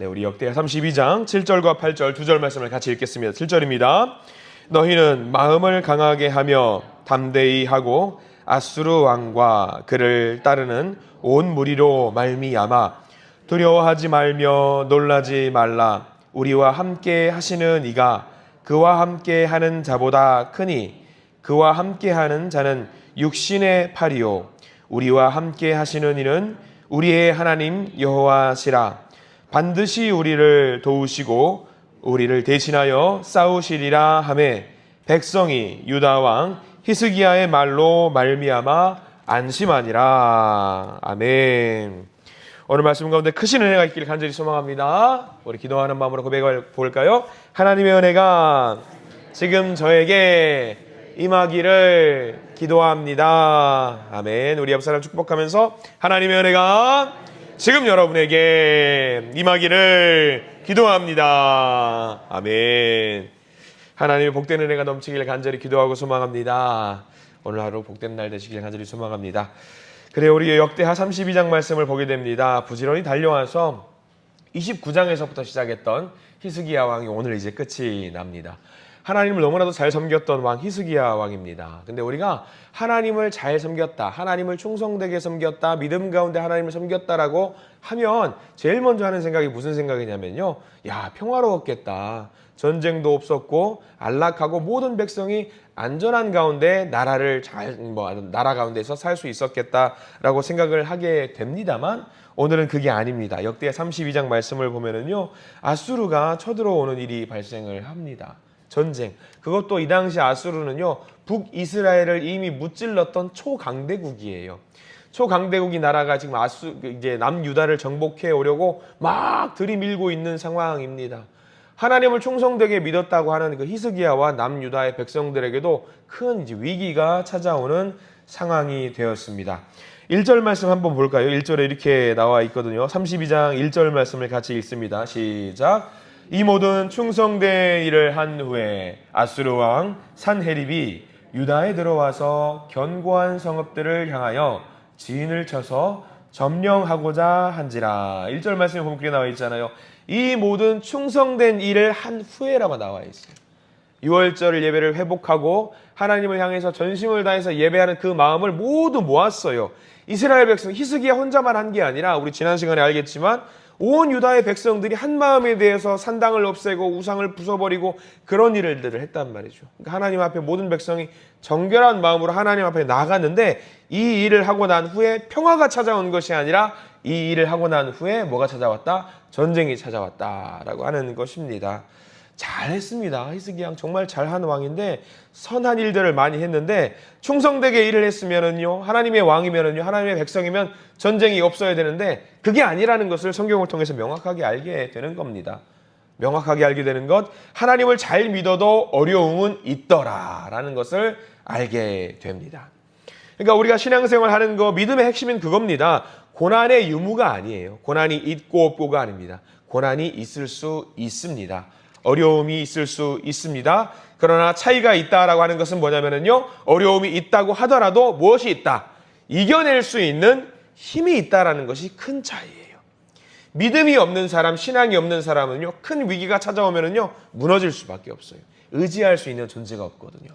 네, 우리 역대하 32장 7절과 8절 두 절 말씀을 같이 읽겠습니다. 7절입니다. 너희는 마음을 강하게 하며 담대히 하고 아수르 왕과 그를 따르는 온 무리로 말미암아 두려워하지 말며 놀라지 말라 우리와 함께 하시는 이가 그와 함께 하는 자보다 크니 그와 함께 하는 자는 육신의 팔이요 우리와 함께 하시는 이는 우리의 하나님 여호와시라 반드시 우리를 도우시고 우리를 대신하여 싸우시리라 하매 백성이 유다 왕 히스기야의 말로 말미암아 안심하니라 아멘. 오늘 말씀 가운데 크신 은혜가 있기를 간절히 소망합니다. 우리 기도하는 마음으로 고백을 볼까요? 하나님의 은혜가 지금 저에게 임하기를 기도합니다. 아멘. 우리 옆 사람 축복하면서 하나님의 은혜가 지금 여러분에게 임하기를 기도합니다. 아멘. 하나님의 복된 은혜가 넘치기를 간절히 기도하고 소망합니다. 오늘 하루 복된 날 되시길 간절히 소망합니다. 그래 우리 역대하 32장 말씀을 보게 됩니다. 부지런히 달려와서 29장에서부터 시작했던 히스기야 왕이 오늘 이제 끝이 납니다. 하나님을 너무나도 잘 섬겼던 왕 히스기야 왕입니다. 근데 우리가 하나님을 잘 섬겼다, 하나님을 충성되게 섬겼다, 믿음 가운데 하나님을 섬겼다라고 하면 제일 먼저 하는 생각이 무슨 생각이냐면요. 야, 평화로웠겠다. 전쟁도 없었고 안락하고 모든 백성이 안전한 가운데 나라를 잘 뭐 나라 가운데서 살 수 있었겠다라고 생각을 하게 됩니다만 오늘은 그게 아닙니다. 역대 32장 말씀을 보면은요. 아수르가 쳐들어오는 일이 발생을 합니다. 전쟁. 그것도 이 당시 아수르는요. 북이스라엘을 이미 무찔렀던 초강대국이에요. 초강대국이 나라가 지금 아수 이제 남유다를 정복해 오려고 막 들이밀고 있는 상황입니다. 하나님을 충성되게 믿었다고 하는 그 히스기야와 남유다의 백성들에게도 큰 위기가 찾아오는 상황이 되었습니다. 1절 말씀 한번 볼까요? 1절에 이렇게 나와 있거든요. 32장 1절 말씀을 같이 읽습니다. 시작. 이 모든 충성된 일을 한 후에 아수르 왕 산헤립이 유다에 들어와서 견고한 성읍들을 향하여 진을 쳐서 점령하고자 한지라. 1절 말씀에 보면 그렇게 나와 있잖아요. 이 모든 충성된 일을 한 후에라고 나와 있어요. 6월절 예배를 회복하고 하나님을 향해서 전심을 다해서 예배하는 그 마음을 모두 모았어요. 이스라엘 백성 히스기야 혼자만 한 게 아니라 우리 지난 시간에 알겠지만 온 유다의 백성들이 한 마음에 대해서 산당을 없애고 우상을 부숴버리고 그런 일들을 했단 말이죠. 그러니까 하나님 앞에 모든 백성이 정결한 마음으로 하나님 앞에 나갔는데 이 일을 하고 난 후에 평화가 찾아온 것이 아니라 이 일을 하고 난 후에 뭐가 찾아왔다? 전쟁이 찾아왔다라고 하는 것입니다. 잘했습니다. 히스기양 정말 잘한 왕인데 선한 일들을 많이 했는데 충성되게 일을 했으면은요 하나님의 왕이면은요 하나님의 백성이면 전쟁이 없어야 되는데 그게 아니라는 것을 성경을 통해서 명확하게 알게 되는 겁니다. 명확하게 알게 되는 것 하나님을 잘 믿어도 어려움은 있더라라는 것을 알게 됩니다. 그러니까 우리가 신앙생활 하는 거 믿음의 핵심은 그겁니다. 고난의 유무가 아니에요. 고난이 있고 없고가 아닙니다. 고난이 있을 수 있습니다. 어려움이 있을 수 있습니다. 그러나 차이가 있다라고 하는 것은 뭐냐면요. 어려움이 있다고 하더라도 무엇이 있다? 이겨낼 수 있는 힘이 있다라는 것이 큰 차이예요. 믿음이 없는 사람, 신앙이 없는 사람은요. 큰 위기가 찾아오면은요. 무너질 수밖에 없어요. 의지할 수 있는 존재가 없거든요.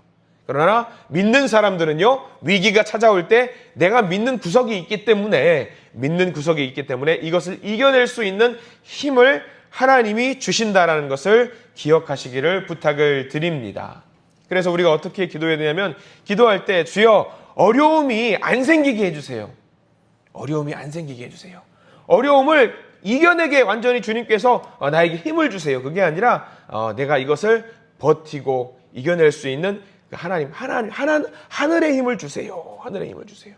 그러나 믿는 사람들은요. 위기가 찾아올 때 내가 믿는 구석이 있기 때문에 믿는 구석이 있기 때문에 이것을 이겨낼 수 있는 힘을 하나님이 주신다라는 것을 기억하시기를 부탁을 드립니다. 그래서 우리가 어떻게 기도해야 되냐면 기도할 때 주여 어려움이 안 생기게 해주세요. 어려움이 안 생기게 해주세요. 어려움을 이겨내게 완전히 주님께서 어, 나에게 힘을 주세요. 그게 아니라 어, 내가 이것을 버티고 이겨낼 수 있는 그 하나님, 하나님, 하나, 하늘의 힘을 주세요. 하늘의 힘을 주세요.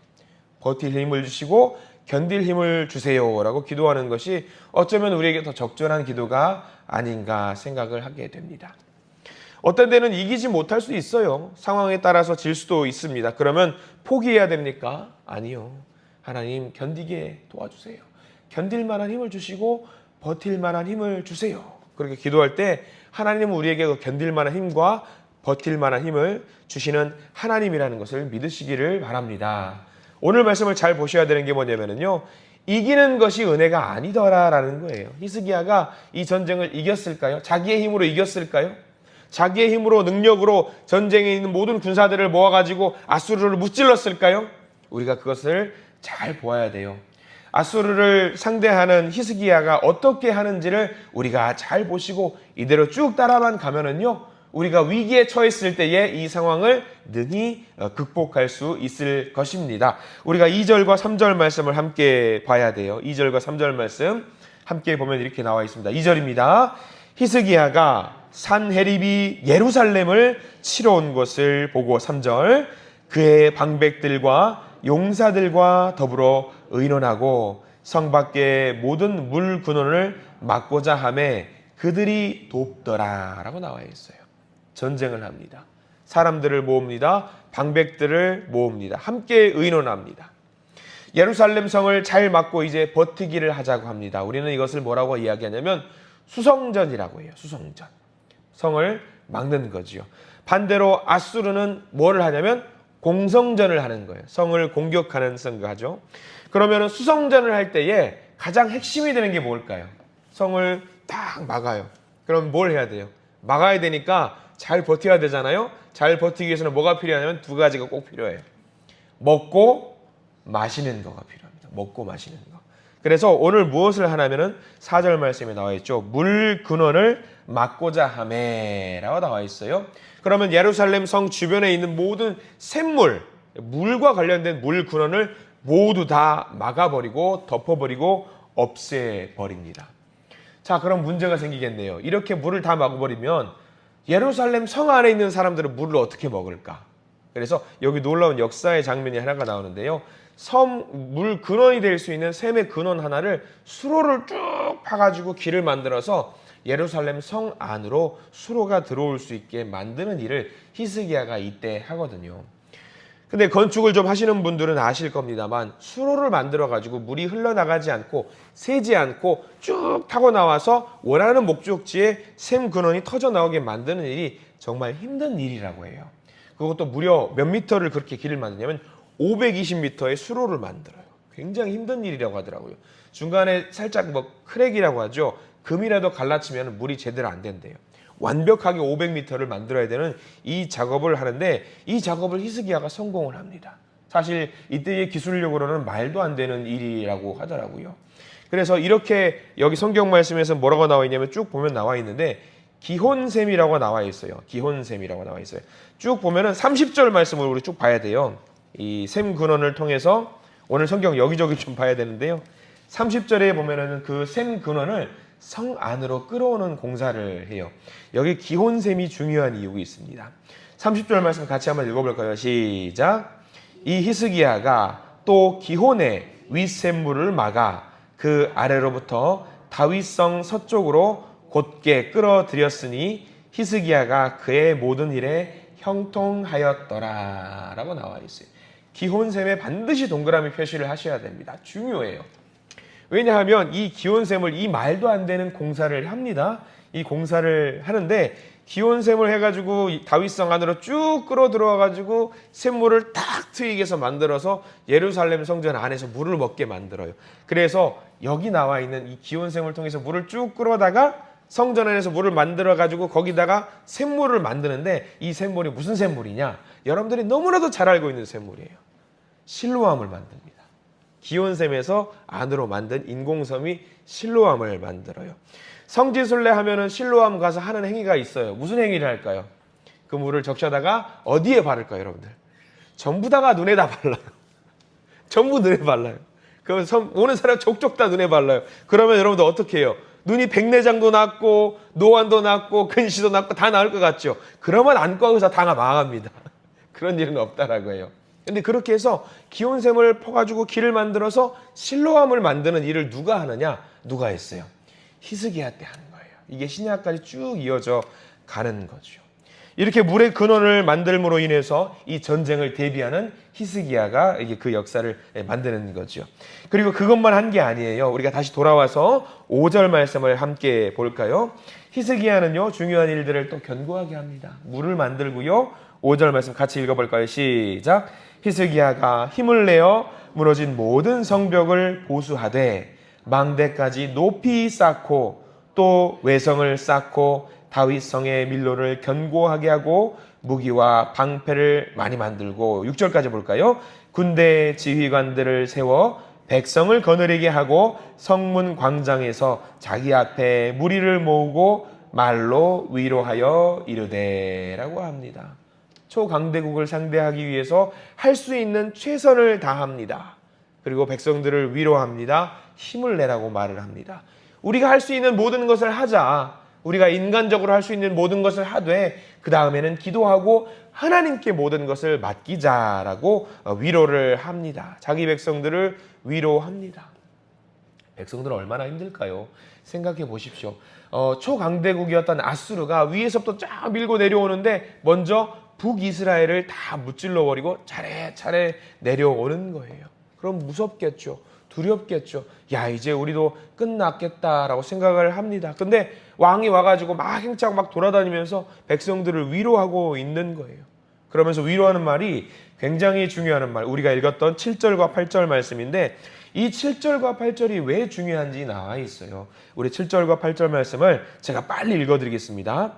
버틸 힘을 주시고 견딜 힘을 주세요라고 기도하는 것이 어쩌면 우리에게 더 적절한 기도가 아닌가 생각을 하게 됩니다. 어떤 때는 이기지 못할 수 있어요. 상황에 따라서 질 수도 있습니다. 그러면 포기해야 됩니까? 아니요. 하나님 견디게 도와주세요. 견딜 만한 힘을 주시고 버틸 만한 힘을 주세요. 그렇게 기도할 때 하나님은 우리에게 그 견딜 만한 힘과 버틸 만한 힘을 주시는 하나님이라는 것을 믿으시기를 바랍니다. 오늘 말씀을 잘 보셔야 되는 게 뭐냐면요. 이기는 것이 은혜가 아니더라라는 거예요. 히스기야가 이 전쟁을 이겼을까요? 자기의 힘으로 이겼을까요? 자기의 힘으로 능력으로 전쟁에 있는 모든 군사들을 모아가지고 아수르를 무찔렀을까요? 우리가 그것을 잘 보아야 돼요. 아수르를 상대하는 히스기야가 어떻게 하는지를 우리가 잘 보시고 이대로 쭉 따라만 가면은요. 우리가 위기에 처했을 때에 이 상황을 능히 어, 극복할 수 있을 것입니다. 우리가 2절과 3절 말씀을 함께 봐야 돼요. 2절과 3절 말씀 함께 보면 이렇게 나와 있습니다. 2절입니다. 히스기야가 산헤립이 예루살렘을 치러 온 것을 보고 3절 그의 방백들과 용사들과 더불어 의논하고 성 밖의 모든 물 근원을 막고자 함에 그들이 돕더라라고 나와 있어요. 전쟁을 합니다. 사람들을 모읍니다. 방백들을 모읍니다. 함께 의논합니다. 예루살렘 성을 잘 막고 이제 버티기를 하자고 합니다. 우리는 이것을 뭐라고 이야기하냐면 수성전이라고 해요. 수성전. 성을 막는 거지요. 반대로 아수르는 뭐를 하냐면 공성전을 하는 거예요. 성을 공격하는 선거하죠. 그러면 수성전을 할 때에 가장 핵심이 되는 게 뭘까요? 성을 딱 막아요. 그럼 뭘 해야 돼요? 막아야 되니까 잘 버텨야 되잖아요. 잘 버티기 위해서는 뭐가 필요하냐면 두 가지가 꼭 필요해요. 먹고 마시는 거가 필요합니다. 먹고 마시는 거. 그래서 오늘 무엇을 하냐면은 4절 말씀에 나와 있죠. 물 근원을 막고자 함에라고 나와 있어요. 그러면 예루살렘 성 주변에 있는 모든 샘물, 물과 관련된 물 근원을 모두 다 막아버리고 덮어버리고 없애버립니다. 자, 그럼 문제가 생기겠네요. 이렇게 물을 다 막아버리면 예루살렘 성 안에 있는 사람들은 물을 어떻게 먹을까? 그래서 여기 놀라운 역사의 장면이 하나가 나오는데요. 섬 물 근원이 될 수 있는 샘의 근원 하나를 수로를 쭉 파가지고 길을 만들어서 예루살렘 성 안으로 수로가 들어올 수 있게 만드는 일을 히스기야가 이때 하거든요. 근데 건축을 좀 하시는 분들은 아실 겁니다만 수로를 만들어 가지고 물이 흘러나가지 않고 새지 않고 쭉 타고 나와서 원하는 목적지에 샘 근원이 터져 나오게 만드는 일이 정말 힘든 일이라고 해요. 그것도 무려 몇 미터를 그렇게 길을 만드냐면 520m의 수로를 만들어요. 굉장히 힘든 일이라고 하더라고요. 중간에 살짝 뭐 크랙이라고 하죠. 금이라도 갈라치면 물이 제대로 안 된대요. 완벽하게 500m를 만들어야 되는 이 작업을 하는데 이 작업을 히스기야가 성공을 합니다. 사실 이때의 기술력으로는 말도 안 되는 일이라고 하더라고요. 그래서 이렇게 여기 성경 말씀에서 뭐라고 나와 있냐면 쭉 보면 나와 있는데 기혼셈이라고 나와 있어요. 기혼셈이라고 나와 있어요. 쭉 보면은 30절 말씀을 우리 쭉 봐야 돼요. 이 셈 근원을 통해서 오늘 성경 여기저기 좀 봐야 되는데요. 30절에 보면은 그 셈 근원을 성 안으로 끌어오는 공사를 해요. 여기 기혼셈이 중요한 이유가 있습니다. 30절 말씀 같이 한번 읽어볼까요? 시작. 이 히스기야가 또 기혼의 윗샘물을 막아 그 아래로부터 다윗성 서쪽으로 곧게 끌어들였으니 히스기야가 그의 모든 일에 형통하였더라 라고 나와 있어요. 기혼셈에 반드시 동그라미 표시를 하셔야 됩니다. 중요해요. 왜냐하면 이 기온샘을 이 말도 안 되는 공사를 합니다. 이 공사를 하는데 기온샘을 해가지고 다윗성 안으로 쭉 끌어 들어와가지고 샘물을 딱 트이게서 만들어서 예루살렘 성전 안에서 물을 먹게 만들어요. 그래서 여기 나와 있는 이 기온샘을 통해서 물을 쭉 끌어다가 성전 안에서 물을 만들어 가지고 거기다가 샘물을 만드는데 이 샘물이 무슨 샘물이냐? 여러분들이 너무나도 잘 알고 있는 샘물이에요. 실로암을 만듭니다. 기온샘에서 안으로 만든 인공섬이 실로암을 만들어요. 성지순례 하면은 실로암 가서 하는 행위가 있어요. 무슨 행위를 할까요? 그 물을 적셔다가 어디에 바를까요, 여러분들? 전부 다가 눈에다 발라요. 전부 눈에 발라요. 그 오는 사람 족족 다 눈에 발라요. 그러면 여러분들 어떻게 해요? 눈이 백내장도 낫고 노안도 낫고 근시도 낫고 다 나을 것 같죠. 그러면 안과 의사 다 망합니다. 그런 일은 없다라고 해요. 근데 그렇게 해서 기온샘을 퍼가지고 길을 만들어서 실로암을 만드는 일을 누가 하느냐? 누가 했어요? 히스기야 때 하는 거예요. 이게 신약까지 쭉 이어져 가는 거죠. 이렇게 물의 근원을 만들므로 인해서 이 전쟁을 대비하는 히스기야가 이게 그 역사를 만드는 거죠. 그리고 그것만 한 게 아니에요. 우리가 다시 돌아와서 5절 말씀을 함께 볼까요? 히스기야는요, 중요한 일들을 또 견고하게 합니다. 물을 만들고요. 5절 말씀 같이 읽어볼까요? 시작. 히스기야가 힘을 내어 무너진 모든 성벽을 보수하되 망대까지 높이 쌓고 또 외성을 쌓고 다윗 성의 밀로를 견고하게 하고 무기와 방패를 많이 만들고 6절까지 볼까요? 군대 지휘관들을 세워 백성을 거느리게 하고 성문 광장에서 자기 앞에 무리를 모으고 말로 위로하여 이르되라고 합니다. 초강대국을 상대하기 위해서 할 수 있는 최선을 다합니다. 그리고 백성들을 위로합니다. 힘을 내라고 말을 합니다. 우리가 할 수 있는 모든 것을 하자. 우리가 인간적으로 할 수 있는 모든 것을 하되 그 다음에는 기도하고 하나님께 모든 것을 맡기자라고 어, 위로를 합니다. 자기 백성들을 위로합니다. 백성들은 얼마나 힘들까요? 생각해 보십시오. 어, 초강대국이었던 아수르가 위에서부터 쫙 밀고 내려오는데 먼저 북이스라엘을 다 무찔러 버리고 차례차례 내려오는 거예요. 그럼 무섭겠죠. 두렵겠죠. 야, 이제 우리도 끝났겠다라고 생각을 합니다. 근데 왕이 와가지고 막 행차고 막 돌아다니면서 백성들을 위로하고 있는 거예요. 그러면서 위로하는 말이 굉장히 중요한 말. 우리가 읽었던 7절과 8절 말씀인데 이 7절과 8절이 왜 중요한지 나와 있어요. 우리 7절과 8절 말씀을 제가 빨리 읽어드리겠습니다.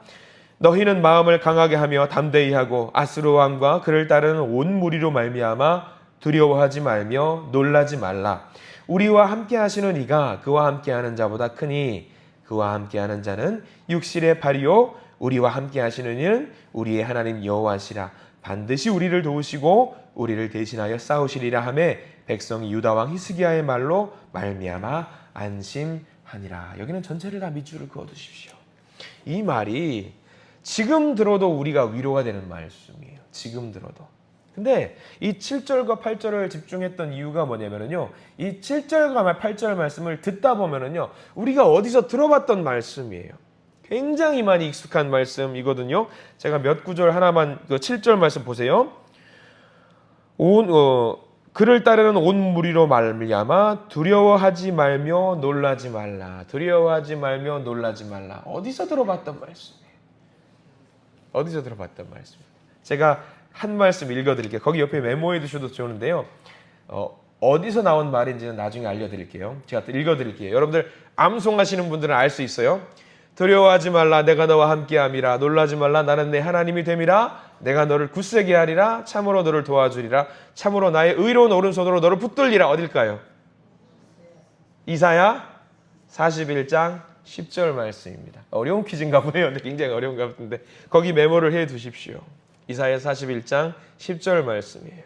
너희는 마음을 강하게 하며 담대히 하고 아스로 왕과 그를 따르는 온 무리로 말미암아 두려워하지 말며 놀라지 말라. 우리와 함께 하시는 이가 그와 함께 하는 자보다 크니 그와 함께 하는 자는 육실의 발이요 우리와 함께 하시는 이는 우리의 하나님 여호와시라 반드시 우리를 도우시고 우리를 대신하여 싸우시리라 하매 백성이 유다 왕 히스기야의 말로 말미암아 안심하니라. 여기는 전체를 다 밑줄을 그어 두십시오. 이 말이 지금 들어도 우리가 위로가 되는 말씀이에요. 지금 들어도. 근데 이 7절과 8절을 집중했던 이유가 뭐냐면요. 이 7절과 8절 말씀을 듣다 보면은요. 우리가 어디서 들어봤던 말씀이에요. 굉장히 많이 익숙한 말씀이거든요. 제가 몇 구절 하나만 그 7절 말씀 보세요. 온 어, 그를 따르는 온 무리로 말미암아 두려워하지 말며 놀라지 말라. 두려워하지 말며 놀라지 말라. 어디서 들어봤던 말씀이에요? 어디서 들어봤던 말씀이에요? 제가 한 말씀 읽어드릴게요. 거기 옆에 메모해 두셔도 좋은데요. 어, 어디서 나온 말인지는 나중에 알려드릴게요. 제가 또 읽어드릴게요. 여러분들 암송하시는 분들은 알 수 있어요. 두려워하지 말라 내가 너와 함께함이라 놀라지 말라 나는 내 하나님이 됨이라 내가 너를 굳세게 하리라 참으로 너를 도와주리라 참으로 나의 의로운 오른손으로 너를 붙들리라 어딜까요? 이사야 41장 10절 말씀입니다. 어려운 퀴즈인가 보네요. 굉장히 어려운 것 같은데 거기 메모를 해 두십시오. 이사야 41장 10절 말씀이에요.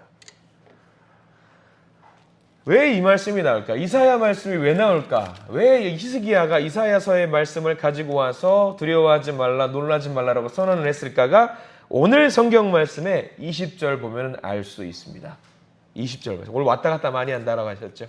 왜 이 말씀이 나올까? 이사야 말씀이 왜 나올까? 왜 히스기야가 이사야서의 말씀을 가지고 와서 두려워하지 말라, 놀라지 말라라고 선언을 했을까가 오늘 성경 말씀의 20절 보면 알 수 있습니다. 20절 말씀. 오늘 왔다 갔다 많이 한다라고 하셨죠.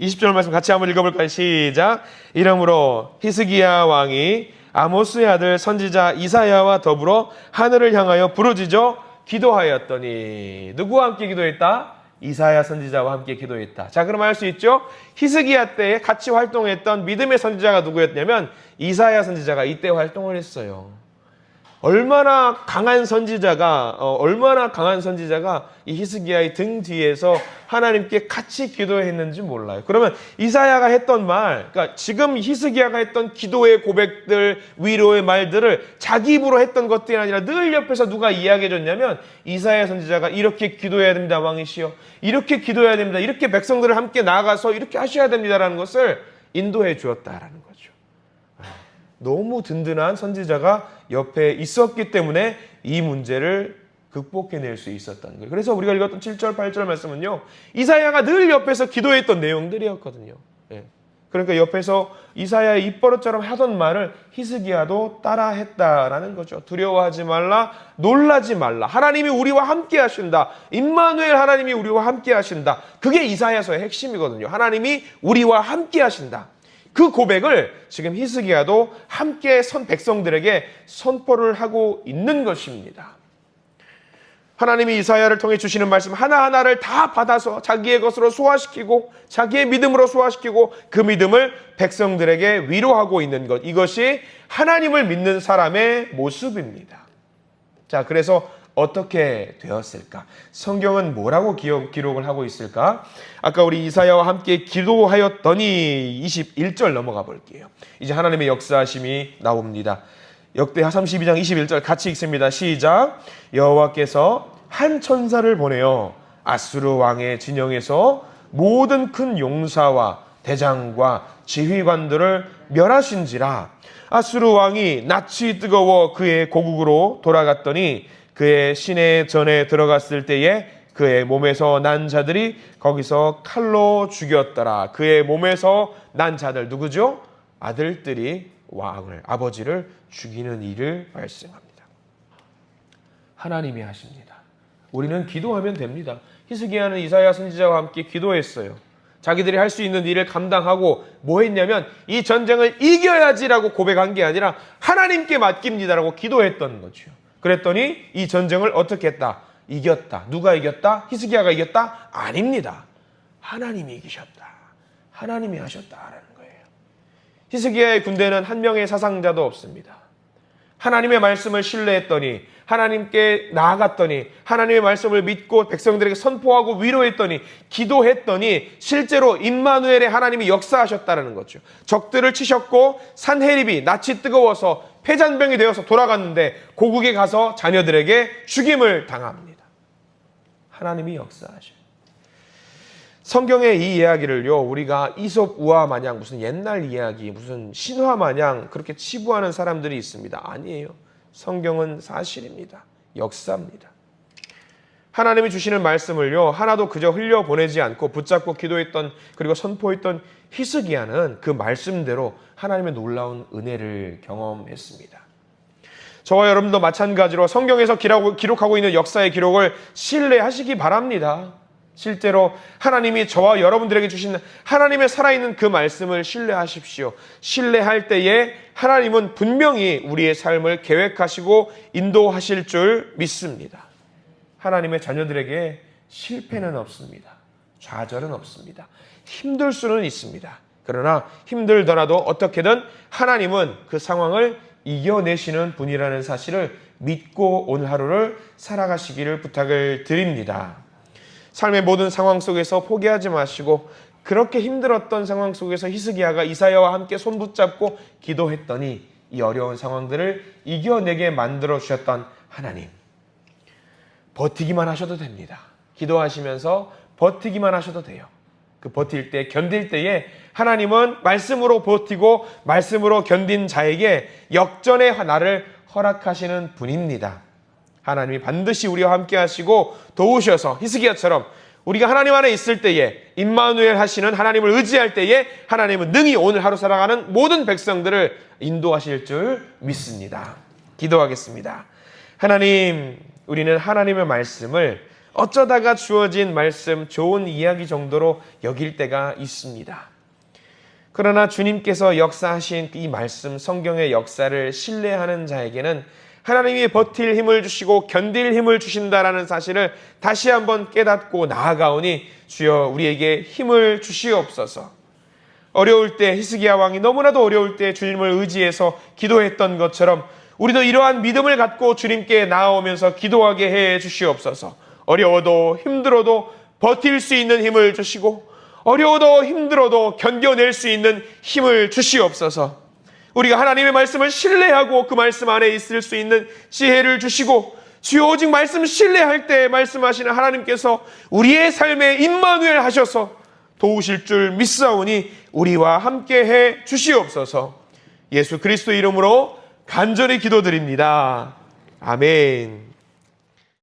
20절 말씀 같이 한번 읽어볼까요? 시작. 이러므로 히스기야 왕이 아모스의 아들 선지자 이사야와 더불어 하늘을 향하여 부르짖어 기도하였더니 누구와 함께 기도했다? 이사야 선지자와 함께 기도했다. 자, 그럼 알 수 있죠? 히스기야 때에 같이 활동했던 믿음의 선지자가 누구였냐면 이사야 선지자가 이때 활동을 했어요. 얼마나 강한 선지자가 어, 얼마나 강한 선지자가 이 히스기야의 등 뒤에서 하나님께 같이 기도했는지 몰라요. 그러면 이사야가 했던 말, 그러니까 지금 히스기야가 했던 기도의 고백들, 위로의 말들을 자기 입으로 했던 것들이 아니라 늘 옆에서 누가 이야기해 줬냐면 이사야 선지자가 이렇게 기도해야 됩니다, 왕이시여. 이렇게 기도해야 됩니다. 이렇게 백성들을 함께 나아가서 이렇게 하셔야 됩니다라는 것을 인도해 주었다라는 거죠. 너무 든든한 선지자가 옆에 있었기 때문에 이 문제를 극복해낼 수 있었던 거예요. 그래서 우리가 읽었던 7절, 8절 말씀은요. 이사야가 늘 옆에서 기도했던 내용들이었거든요. 예. 그러니까 옆에서 이사야의 입버릇처럼 하던 말을 히스기야도 따라 했다라는 거죠. 두려워하지 말라, 놀라지 말라. 하나님이 우리와 함께 하신다. 임마누엘 하나님이 우리와 함께 하신다. 그게 이사야서의 핵심이거든요. 하나님이 우리와 함께 하신다. 그 고백을 지금 히스기야도 함께 선 백성들에게 선포를 하고 있는 것입니다. 하나님이 이사야를 통해 주시는 말씀 하나하나를 다 받아서 자기의 것으로 소화시키고 자기의 믿음으로 소화시키고 그 믿음을 백성들에게 위로하고 있는 것. 이것이 하나님을 믿는 사람의 모습입니다. 자, 그래서 어떻게 되었을까? 성경은 뭐라고 기록을 하고 있을까? 아까 우리 이사야와 함께 기도하였더니 21절 넘어가 볼게요. 이제 하나님의 역사하심이 나옵니다. 역대 하 32장 21절 같이 읽습니다. 시작. 여호와께서 한 천사를 보내어 아수르 왕의 진영에서 모든 큰 용사와 대장과 지휘관들을 멸하신지라 아수르 왕이 낯이 뜨거워 그의 고국으로 돌아갔더니 그의 시내 전에 들어갔을 때에 그의 몸에서 난 자들이 거기서 칼로 죽였더라. 그의 몸에서 난 자들 누구죠? 아들들이 왕을 아버지를 죽이는 일을 말씀합니다. 하나님이 하십니다. 우리는 기도하면 됩니다. 히스기야는 이사야 선지자와 함께 기도했어요. 자기들이 할 수 있는 일을 감당하고 뭐 했냐면 이 전쟁을 이겨야지라고 고백한 게 아니라 하나님께 맡깁니다라고 기도했던 거죠. 그랬더니 이 전쟁을 어떻게 했다? 이겼다. 누가 이겼다? 히스기야가 이겼다? 아닙니다. 하나님이 이기셨다. 하나님이 하셨다라는 거예요. 히스기야의 군대는 한 명의 사상자도 없습니다. 하나님의 말씀을 신뢰했더니 하나님께 나아갔더니 하나님의 말씀을 믿고 백성들에게 선포하고 위로했더니 기도했더니 실제로 임마누엘의 하나님이 역사하셨다는 거죠. 적들을 치셨고 산헤립이 낯이 뜨거워서 폐잔병이 되어서 돌아갔는데 고국에 가서 자녀들에게 죽임을 당합니다. 하나님이 역사하셔요. 성경의 이 이야기를요, 우리가 이솝 우화 마냥 무슨 옛날 이야기, 무슨 신화 마냥 그렇게 치부하는 사람들이 있습니다. 아니에요. 성경은 사실입니다. 역사입니다. 하나님이 주시는 말씀을요, 하나도 그저 흘려보내지 않고 붙잡고 기도했던, 그리고 선포했던 히스기야는 그 말씀대로 하나님의 놀라운 은혜를 경험했습니다. 저와 여러분도 마찬가지로 성경에서 기록하고 있는 역사의 기록을 신뢰하시기 바랍니다. 실제로 하나님이 저와 여러분들에게 주신 하나님의 살아있는 그 말씀을 신뢰하십시오. 신뢰할 때에 하나님은 분명히 우리의 삶을 계획하시고 인도하실 줄 믿습니다. 하나님의 자녀들에게 실패는 없습니다. 좌절은 없습니다. 힘들 수는 있습니다. 그러나 힘들더라도 어떻게든 하나님은 그 상황을 이겨내시는 분이라는 사실을 믿고 오늘 하루를 살아가시기를 부탁을 드립니다. 삶의 모든 상황 속에서 포기하지 마시고 그렇게 힘들었던 상황 속에서 히스기야가 이사야와 함께 손 붙잡고 기도했더니 이 어려운 상황들을 이겨내게 만들어 주셨던 하나님. 버티기만 하셔도 됩니다. 기도하시면서 버티기만 하셔도 돼요. 그 버틸 때, 견딜 때에 하나님은 말씀으로 버티고 말씀으로 견딘 자에게 역전의 나를 허락하시는 분입니다. 하나님이 반드시 우리와 함께 하시고 도우셔서 히스기야처럼 우리가 하나님 안에 있을 때에 임마누엘 하시는 하나님을 의지할 때에 하나님은 능히 오늘 하루 살아가는 모든 백성들을 인도하실 줄 믿습니다. 기도하겠습니다. 하나님, 우리는 하나님의 말씀을 어쩌다가 주어진 말씀, 좋은 이야기 정도로 여길 때가 있습니다. 그러나 주님께서 역사하신 이 말씀, 성경의 역사를 신뢰하는 자에게는 하나님이 버틸 힘을 주시고 견딜 힘을 주신다라는 사실을 다시 한번 깨닫고 나아가오니 주여 우리에게 힘을 주시옵소서. 어려울 때 히스기야 왕이 너무나도 어려울 때 주님을 의지해서 기도했던 것처럼 우리도 이러한 믿음을 갖고 주님께 나아오면서 기도하게 해 주시옵소서. 어려워도 힘들어도 버틸 수 있는 힘을 주시고 어려워도 힘들어도 견뎌낼 수 있는 힘을 주시옵소서. 우리가 하나님의 말씀을 신뢰하고 그 말씀 안에 있을 수 있는 지혜를 주시고 주여 오직 말씀 신뢰할 때 말씀하시는 하나님께서 우리의 삶에 임마누엘 하셔서 도우실 줄 믿사오니 우리와 함께 해 주시옵소서. 예수 그리스도 이름으로 간절히 기도드립니다. 아멘.